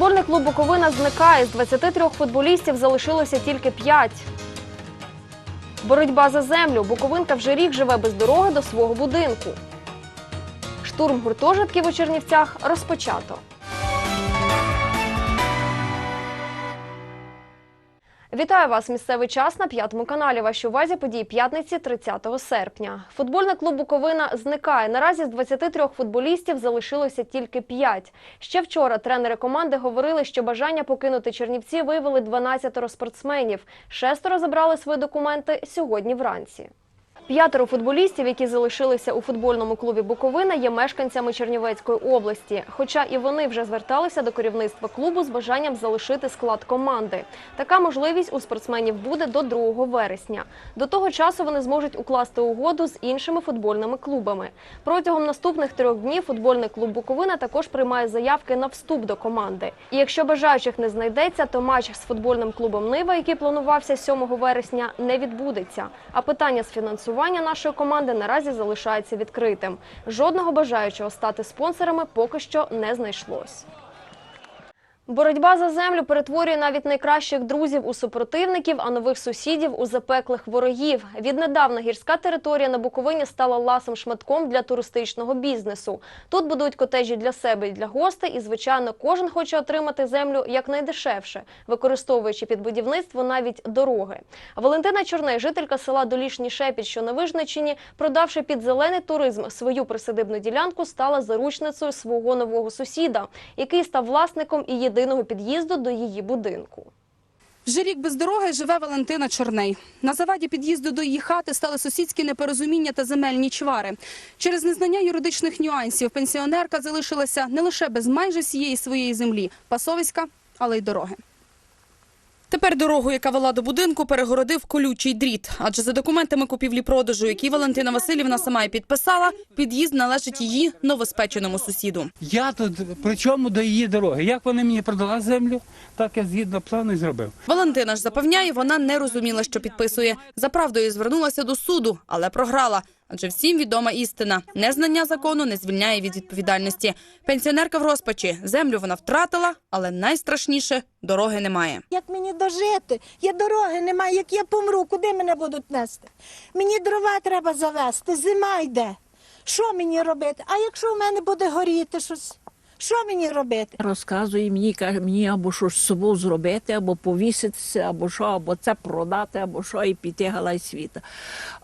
Футбольний клуб Буковина зникає. З 23 футболістів залишилося тільки 5. Боротьба за землю. Буковинка вже рік живе без дороги до свого будинку. Штурм гуртожитків у Чернівцях розпочато. Вітаю вас, місцевий час на п'ятому каналі. Ваші увазі події п'ятниці 30 серпня. Футбольний клуб Буковина зникає. Наразі з 23 футболістів залишилося тільки 5. Ще вчора тренери команди говорили, що бажання покинути Чернівці виявили 12 спортсменів. Шестеро забрали свої документи сьогодні вранці. П'ятеро футболістів, які залишилися у футбольному клубі Буковина, є мешканцями Чернівецької області. Хоча і вони вже зверталися до керівництва клубу з бажанням залишити склад команди. Така можливість у спортсменів буде до 2 вересня. До того часу вони зможуть укласти угоду з іншими футбольними клубами. Протягом наступних трьох днів футбольний клуб Буковина також приймає заявки на вступ до команди. І якщо бажаючих не знайдеться, то матч з футбольним клубом Нива, який планувався 7 вересня, не відбудеться. А питання з фінансування нашої команди наразі залишається відкритим. Жодного бажаючого стати спонсорами поки що не знайшлось. Боротьба за землю перетворює навіть найкращих друзів у супротивників, а нових сусідів у запеклих ворогів. Віднедавна гірська територія на Буковині стала ласим шматком для туристичного бізнесу. Тут будують котежі для себе і для гостей, і звичайно, кожен хоче отримати землю якнайдешевше, використовуючи під будівництво навіть дороги. Валентина Чорней, жителька села Долішній Шепіт, що на Вижничині, продавши під зелений туризм свою присадибну ділянку, стала заручницею свого нового сусіда, який став власником і єдиного під'їзду до її будинку. Вже рік без дороги живе Валентина Чорней. На заваді під'їзду до її хати стали сусідські непорозуміння та земельні чвари. Через незнання юридичних нюансів пенсіонерка залишилася не лише без майже всієї своєї землі, пасовиська, але й дороги. Тепер дорогу, яка вела до будинку, перегородив колючий дріт. Адже за документами купівлі-продажу, які Валентина Васильівна сама і підписала, під'їзд належить її новоспеченому сусіду. Я тут при чому до її дороги? Як вони мені продала землю, так я згідно плану і зробив. Валентина ж запевняє, вона не розуміла, що підписує. За правдою звернулася до суду, але програла. Адже всім відома істина: незнання закону не звільняє від відповідальності. Пенсіонерка в розпачі. Землю вона втратила, але найстрашніше дороги немає. Як мені дожити? Я дороги немає, як я помру, куди мене будуть нести? Мені дрова треба завести, зима йде. Що мені робити? А якщо в мене буде горіти щось? Що мені робити? Розказує мені, каже, мені або що з собою зробити, або повіситися, або що, або це продати, або що, і піти галай світа.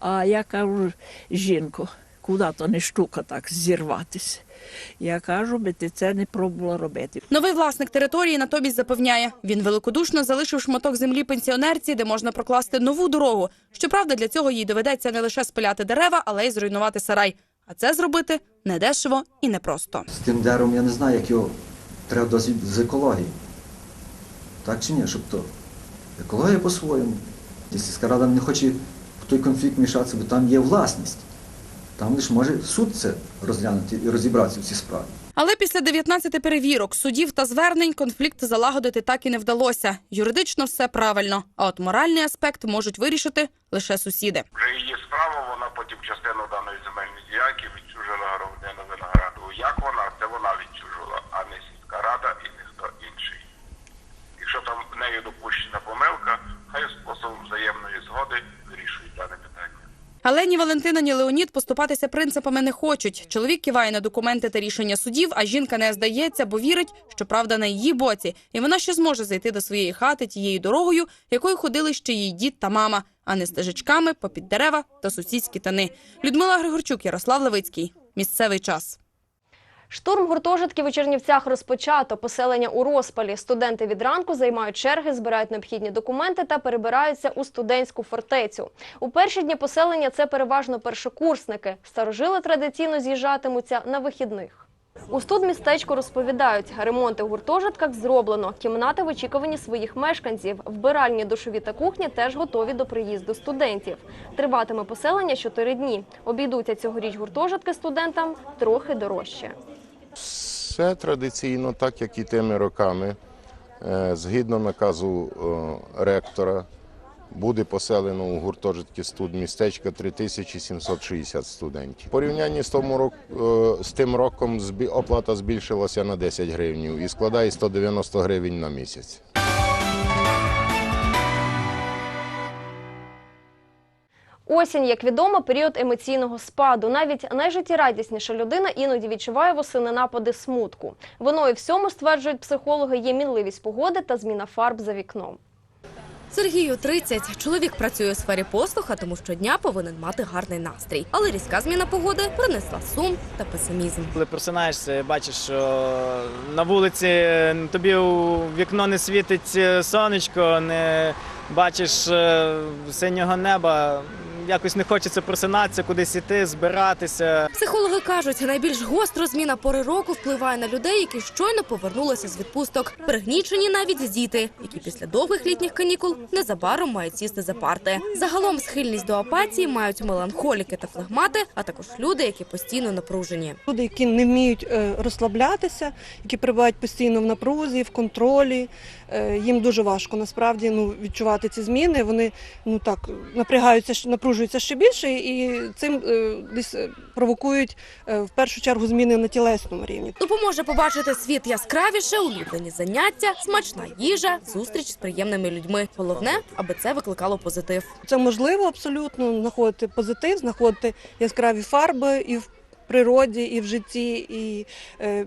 А я кажу, жінку, куди то не штука так зірватися. Я кажу, би ти це не пробувала робити. Новий власник території натомість запевняє, він великодушно залишив шматок землі пенсіонерці, де можна прокласти нову дорогу. Щоправда, для цього їй доведеться не лише спиляти дерева, але й зруйнувати сарай. А це зробити недешево і непросто. З тим деревом я не знаю, як його треба досвід з екології. Так чи ні? Щоб то екологія по-своєму. якщо скарада рада не хоче в той конфлікт мішатися, бо там є власність. Там лише може суд це розглянути і розібратися в цій справі. Але після 19 перевірок, судів та звернень конфлікт залагодити так і не вдалося. Юридично все правильно, а от моральний аспект можуть вирішити лише сусіди. Вже її справа, вона потім частину даної земельної ділянки відчужила громадянину винограду. Як вона, це вона відчужила, а не сільська рада і ніхто інший. Якщо там нею допущена помилка, хай способом взаємної згоди вирішують дане питання. Але ні Валентина, ні Леонід поступатися принципами не хочуть. Чоловік киває на документи та рішення судів, а жінка не здається, бо вірить, що правда на її боці, і вона ще зможе зайти до своєї хати тією дорогою, якою ходили ще її дід та мама, а не стежечками попід дерева та сусідські тани. Людмила Григорчук, Ярослав Левицький. Місцевий час. Штурм гуртожитків у Чернівцях розпочато. Поселення у розпалі. Студенти від ранку займають черги, збирають необхідні документи та перебираються у студентську фортецю. У перші дні поселення це переважно першокурсники. Старожили традиційно з'їжджатимуться на вихідних. У студмістечку розповідають, ремонти в гуртожитках зроблено. Кімнати в очікуванні своїх мешканців. Вбиральні, душові та кухні теж готові до приїзду студентів. Триватиме поселення чотири дні. Обійдуться цьогоріч гуртожитки студентам трохи дорожче. Все традиційно, так як і тими роками. Е, Згідно наказу е, ректора, буде поселено у гуртожитки студ містечка 3760 студентів. Порівнянні з, тому рок, е, з тим роком оплата збільшилася на 10 гривень і складає 190 гривень на місяць. Осінь, як відомо, період емоційного спаду. Навіть найжиттєрадісніша людина іноді відчуває восени напади смутку. Виною всьому стверджують психологи є мінливість погоди та зміна фарб за вікном. Сергію 30. Чоловік працює у сфері послуг, а тому щодня повинен мати гарний настрій. Але різка зміна погоди принесла сум та песимізм. Коли просинаєшся, бачиш, що на вулиці тобі у вікно не світить сонечко, не бачиш е, синього неба. Якось не хочеться просинатися, кудись іти, збиратися. Психологи кажуть, найбільш гостро зміна пори року впливає на людей, які щойно повернулися з відпусток. Пригнічені навіть діти, які після довгих літніх канікул незабаром мають сісти за парти. Загалом схильність до апатії мають меланхоліки та флегмати, а також люди, які постійно напружені. Люди, які не вміють е, розслаблятися, які перебувають постійно в напрузі, в контролі. е, Їм дуже важко насправді ну, відчувати ці зміни. Вони ну так напрягаються, ще- напружуються ще більше, і цим е, десь е, провокують е, в першу чергу зміни на тілесному рівні. Допоможе побачити світ яскравіше, улюблені заняття, смачна їжа, зустріч з приємними людьми. Головне, аби це викликало позитив. Це можливо абсолютно знаходити позитив, знаходити яскраві фарби і в природі, і в житті, і е,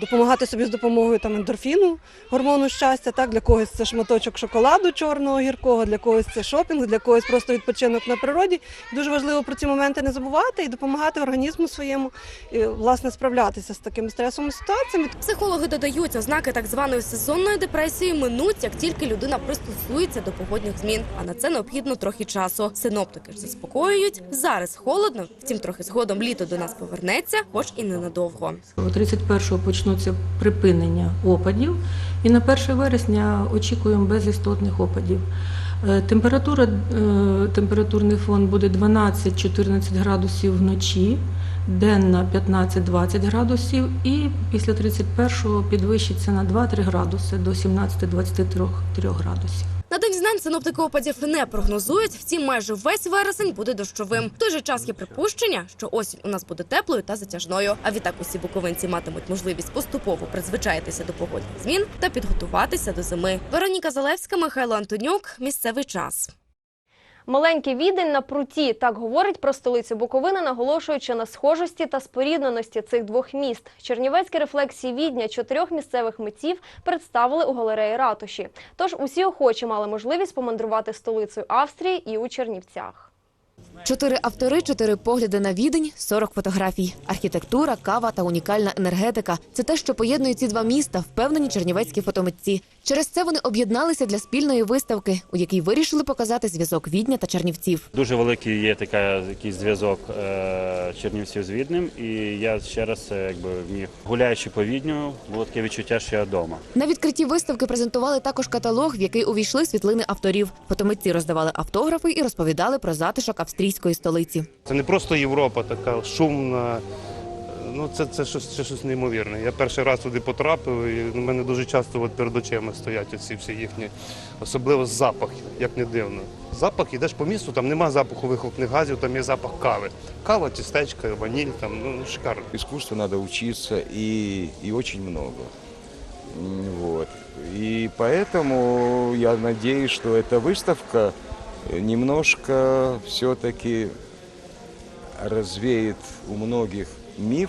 допомагати собі з допомогою там ендорфіну, гормону щастя. Так для когось це шматочок шоколаду чорного гіркого, для когось це шопінг, для когось просто відпочинок на природі. Дуже важливо про ці моменти не забувати і допомагати організму своєму і, власне справлятися з такими стресовими ситуаціями. Психологи додають, ознаки так званої сезонної депресії минуть, як тільки людина пристосується до погодних змін. А на це необхідно трохи часу. Синоптики ж заспокоюють. Зараз холодно, втім трохи згодом літо до нас повернеться, хоч і ненадовго. 31-го почнуться припинення опадів, і на 1 вересня очікуємо без істотних опадів. Е, Температура, е, температурний фон буде 12-14 градусів вночі, денна 15-20 градусів, і після 31-го підвищиться на 2-3 градуси до 17-23 градусів. На день знань синоптики опадів не прогнозують. Втім, майже весь вересень буде дощовим. В той же час є припущення, що осінь у нас буде теплою та затяжною. А відтак усі буковинці матимуть можливість поступово призвичаїтися до погодних змін та підготуватися до зими. Вероніка Залевська, Михайло Антонюк. Місцевий час. Маленький відень на пруті так говорить про столицю Буковини, наголошуючи на схожості та спорідненості цих двох міст. Чернівецькі рефлексії відня чотирьох місцевих митців представили у галереї ратуші. Тож усі охочі мали можливість помандрувати столицею Австрії і у Чернівцях. Чотири автори, чотири погляди на відень, 40 фотографій. Архітектура, кава та унікальна енергетика це те, що поєднує ці два міста, впевнені чернівецькі фотомитці. Через це вони об'єдналися для спільної виставки, у якій вирішили показати зв'язок відня та чернівців. Дуже великий є така якийсь зв'язок е, Чернівців з Віднем, і я ще раз е, якби міг гуляючи по Відню, було таке відчуття, що я вдома. На відкритті виставки презентували також каталог, в який увійшли світлини авторів. Фотомитці роздавали автографи і розповідали про затишок австрійської столиці. Це не просто Європа така шумна. Ну, це, це, щось, це щось неймовірне. Я перший раз туди потрапив, і в мене дуже часто от перед очима стоять оці всі їхні, особливо запах, як не дивно. Запах, ідеш по місту, там нема запаху вихлопних газів, там є запах кави. Кава, тістечка, ваніль, там, ну, шикарно. Искусству надо учиться и, и очень много. М, Вот. И поэтому я надеюсь, что эта выставка немножко все-таки развеет у многих миф,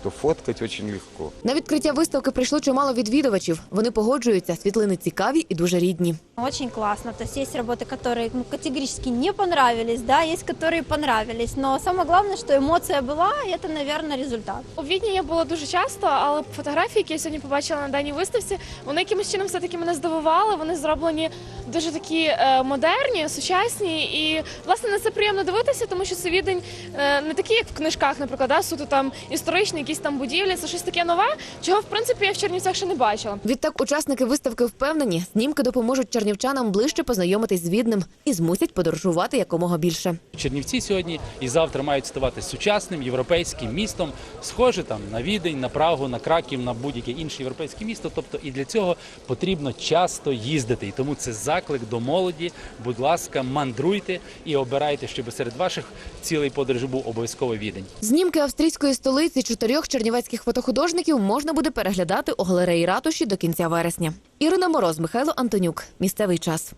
що фоткати очень легко. На відкриття виставки прийшло чимало відвідувачів. Вони погоджуються, світлини цікаві і дуже рідні. Очень классно. То есть есть работы, которые ну, категорически не понравились, да, есть которые понравились. Но самое главное, что эмоция была, и это, наверное, результат. У Відні я була дуже часто, але фотографії, які я сьогодні побачила на даній виставці, вони якимось чином все-таки мене здивували. Вони зроблені дуже такі е, модерні, сучасні. І власне на це приємно дивитися, тому що це відень е, не такий, як в книжках, наприклад, да, суто там історичні, якісь там будівлі. Це щось таке нове, чого в принципі я в Чернівцях ще не бачила. Відтак учасники виставки впевнені, знімки допоможуть чернівчанам ближче познайомитись з Відним і змусять подорожувати якомога більше. Чернівці сьогодні і завтра мають ставати сучасним європейським містом, схоже там на Відень, на Прагу, на Краків, на будь-яке інше європейське місто. Тобто і для цього потрібно часто їздити. І тому це заклик до молоді. Будь ласка, мандруйте і обирайте, щоб серед ваших цілей подорожі був обов'язково відень. Знімки австрійської столиці чотирьох чернівецьких фотохудожників можна буде переглядати у галереї ратуші до кінця вересня. Ірина Мороз, Михайло Антонюк. Місцевий час.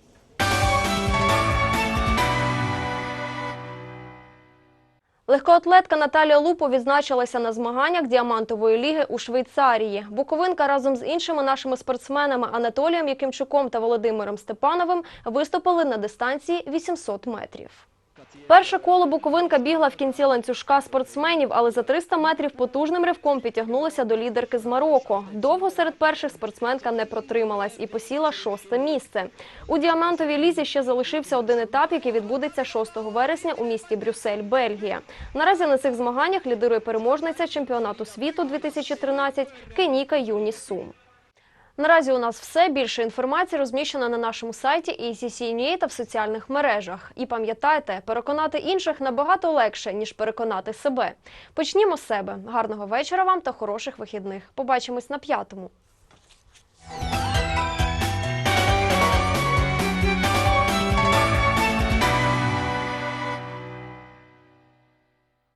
Легкоатлетка Наталія Лупо відзначилася на змаганнях діамантової ліги у Швейцарії. Буковинка разом з іншими нашими спортсменами Анатолієм Якимчуком та Володимиром Степановим виступили на дистанції 800 метрів. Перше коло Буковинка бігла в кінці ланцюжка спортсменів, але за 300 метрів потужним ривком підтягнулася до лідерки з Марокко. Довго серед перших спортсменка не протрималась і посіла шосте місце. У діамантовій лізі ще залишився один етап, який відбудеться 6 вересня у місті Брюссель, Бельгія. Наразі на цих змаганнях лідирує переможниця чемпіонату світу 2013 Кеніка Юні Сум. Наразі у нас все. Більше інформації розміщено на нашому сайті ACC.NA та в соціальних мережах. І пам'ятайте, переконати інших набагато легше, ніж переконати себе. Почнімо з себе. Гарного вечора вам та хороших вихідних. Побачимось на п'ятому.